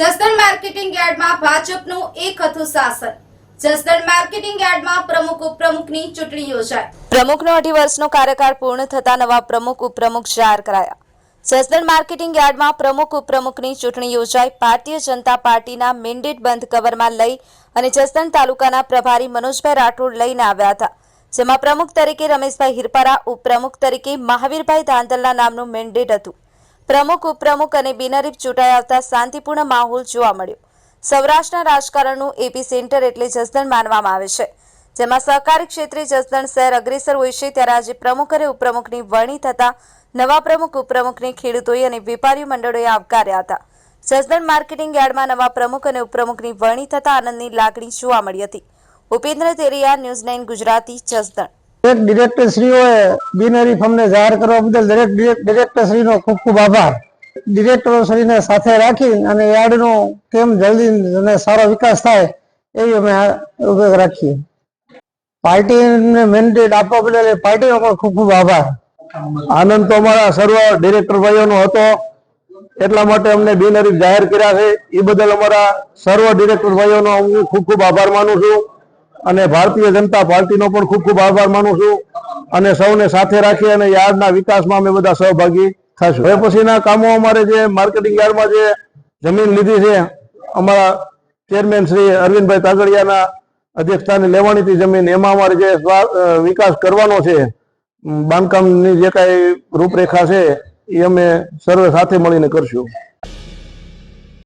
Jasdan marketing યાર્ડમાં ભાજપનું એક હતું શાસન જસદણ માર્કેટિંગ યાર્ડમાં પ્રમુખ ઉપપ્રમુખની ચૂંટણી યોજાઈ. પ્રમુખનો અઢી વર્ષનો કાર્યકાળ પૂર્ણ થતા નવા પ્રમુખ ઉપપ્રમુખ જાહેર કરાયા. જસદણ માર્કેટિંગ યાર્ડમાં પ્રમુખ ઉપપ્રમુખની ચૂંટણી યોજાઈ. ભારતીય જનતા પાર્ટીના મેન્ડેટ બંધ કવરમાં લઈ અને જસદણ તાલુકાના પ્રભારી મનોજભાઈ રાઠોડ લઈને આવ્યા હતા. જેમાં પ્રમુખ તરીકે રમેશભાઈ હિરપરા, ઉપપ્રમુખ તરીકે મહાવીરભાઈ ધાંધલના નામનું મેન્ડેટ હતું. પ્રમુખ, ઉપપ્રમુખ અને બિનહરીફ ચૂંટાઈ આવતા શાંતિપૂર્ણ માહોલ જોવા મળ્યો. સૌરાષ્ટ્રના રાજકારણનું એપી સેન્ટર એટલે જસદણ માનવામાં આવે છે, જેમાં સહકારી ક્ષેત્રે જસદણ શહેર અગ્રેસર હોય છે, ત્યારે આજે પ્રમુખ અને ઉપપ્રમુખની વરણી થતા નવા પ્રમુખ, ઉપપ્રમુખને ખેડૂતોએ અને વેપારી મંડળોએ આવકાર્યા હતા. જસદણ માર્કેટિંગ યાર્ડમાં નવા પ્રમુખ અને ઉપપ્રમુખની વરણી થતા આનંદની લાગણી જોવા મળી હતી. Upendra Teriya, news nine Gujarati, Jasdan. દરેક ડિરેક્ટરશ્રીઓએ બિનહરી અમને જાહેર કરવા બદલ દરેક ડિરેક- ડિરેક્ટરશ્રીનો ખૂબ ખૂબ આભાર. ડિરેક્ટરોશ્રીને સાથે રાખી અને યાર્ડનો કેમ જલ્દી અને સારો વિકાસ થાય એવી અમે ઉપયોગ રાખીએ. પાર્ટીને મેન્ડેટ આપવા બદલ પાર્ટીનો પણ ખૂબ ખૂબ આભાર. આનંદ તો અમારા સર્વ ડિરેક્ટર ભાઈઓનો હતો. એટલા માટે અમને બિનહરીફ જાહેર કર્યા છે. એ બદલ અમારા સર્વ ડિરેક્ટર ભાઈઓનો હું ખૂબ ખૂબ આભાર માનું છું. અને ભારતીય જનતા પાર્ટીનો પણ ખૂબ ખૂબ આભાર માનું છું અને સૌને સાથે રાખી અને યાર્ડના વિકાસમાં અમે બધા સહભાગી થશું. હવે પછીના કામો અમારે જે માર્કેટિંગ યાર્ડમાં જે જમીન લીધી છે, અમારા ચેરમેન શ્રી અરવિંદભાઈ તાગડિયાના અધ્યક્ષતાને લેવાની હતી જમીન, એમાં અમારે જે વિકાસ કરવાનો છે બાંધકામની જે કાંઈ રૂપરેખા છે, એ અમે સર્વે સાથે મળીને કરશું.